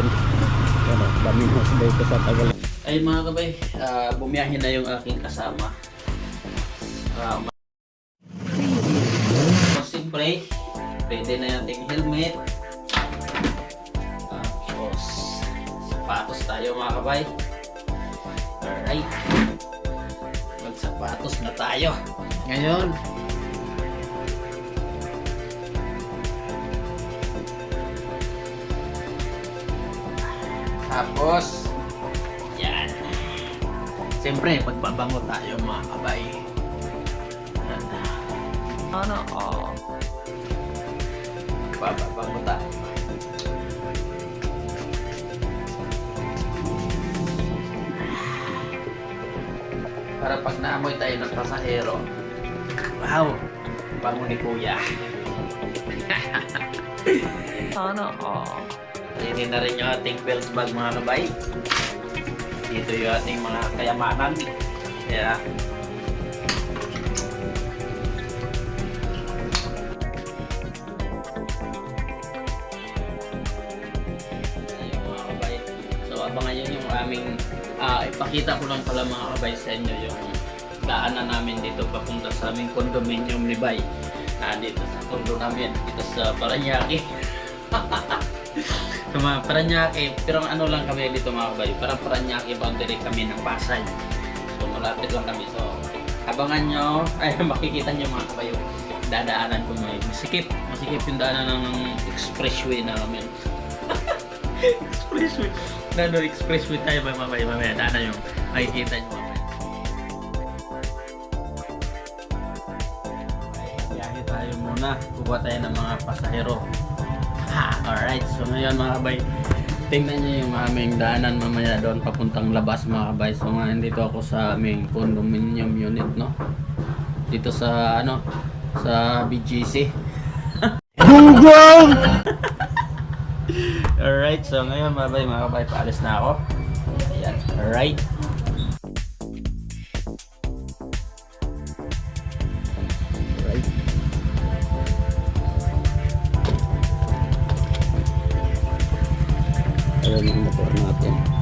natin. Ano, daming husbay ko sa tagal. Ay mga kabay, ah, bumiyahin na yung aking kasama. Uh, siyempre, pwede na nating helmet. Tapos, sapatos tayo mga kabay. Alright. Magsapatos na tayo. Ngayon, tapos, yan. Siyempre, pagbabango tayo mga kabay. Ano? Oh. Pagbabango tayo. Para pag naamoy tayo ng pasahero. Wow! Bango ni Kuya. ano? Oh. Hindi na rin yung ating bells bag mga kabay dito yung ating mga kayamanan. Kaya, ayun mga kabay. So, abangan nyo yung aming, ah, ipakita ko lang pala mga kabay sa inyo yung daanan namin dito papunta sa aming condominium ni Bay. Ah, dito sa condo namin, dito sa Paranaque. sa mga Paranaque, pero ano lang kami dito mga kabay, parang Paranaque boundary kami ng Pasay. So malapit lang kami. So abangan nyo, ay makikita nyo mga kabay yung dadaanan ko may masikip. Masikip yung daanan ng expressway namin. expressway. Nano expressway tayo may mamaya mamaya daanan yung makikita nyo mamaya. Biyahe tayo muna. Kukuha tayo ng mga pasahero. Alright. So ngayon mga kabay, tingnan niyo yung aming daanan mamaya doon papuntang labas mga kabay. So ngayon dito ako sa aming condominium unit, no? Dito sa ano, sa BGC. Google! Alright, so ngayon mga kabay, mga kabay, paalis na ako. Ayan, alright. Yung motor natin.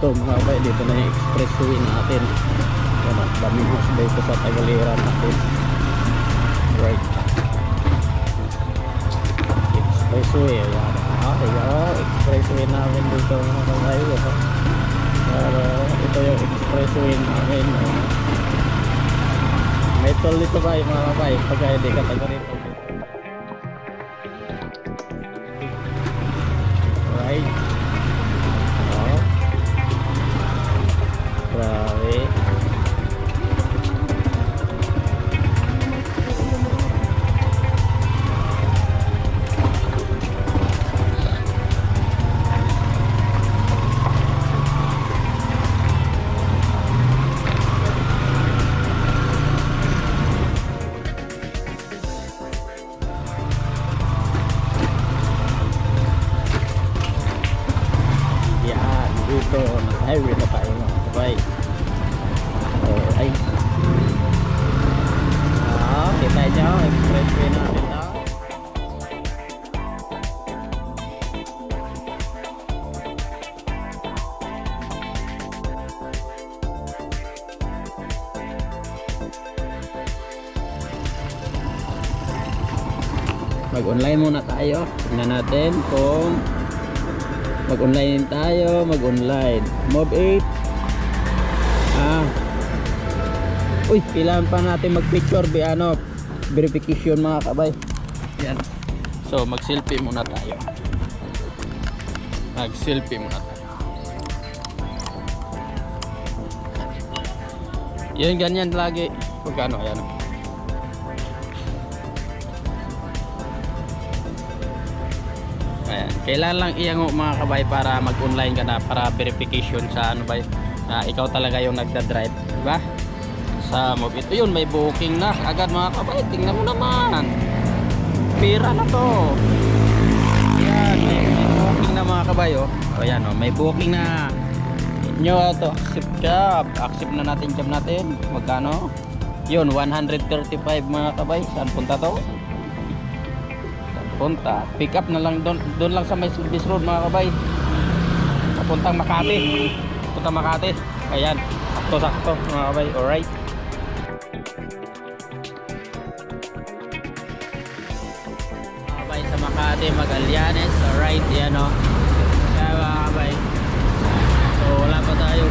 Dito mga kabay, dito na yung expressway natin. Ano, daming husbay ko sa Tagaliran natin. Right. Expressway, ayan. Ayan, expressway namin dito mga kabay. Ano, para expressway namin. Oh. May toll dito ba mga kabay? Pagka hindi ka taga rito. Dito, nag-highway na tayo mga kabay. Alright. Ah, kita nyo, expressway natin na. Mag-online muna tayo. Tingnan natin kung mag-online tayo, mag-online. Mob 8. Ah. Uy, kailangan pa natin mag-picture bi ano, verification mga kabay. Yan. So, mag-selfie muna tayo. Mag-selfie muna tayo. Yan, ganyan lagi. Pagkano, ayan. Ayan. Kailan lang iyango mga kabay para mag-online ka na para verification sa ano ba na ikaw talaga yung nagda-drive, di ba? Sa Mobit. Yun, may booking na agad mga kabay. Tingnan mo naman. Pira na to. Yan, may, may booking na mga kabay oh. O yan oh, may booking na. Nyo to accept job. Accept na natin job natin. Magkano? Yun, 135 mga kabay. Saan punta to? Punta pick up na lang doon. Lang sa may service road mga kabay. Papuntang Makati. Papuntang Makati. Ayan. Sakto sakto mga kabay. Alright. Kabay sa Makati Magallanes. Alright yan o kaya mga kabay. So wala pa tayo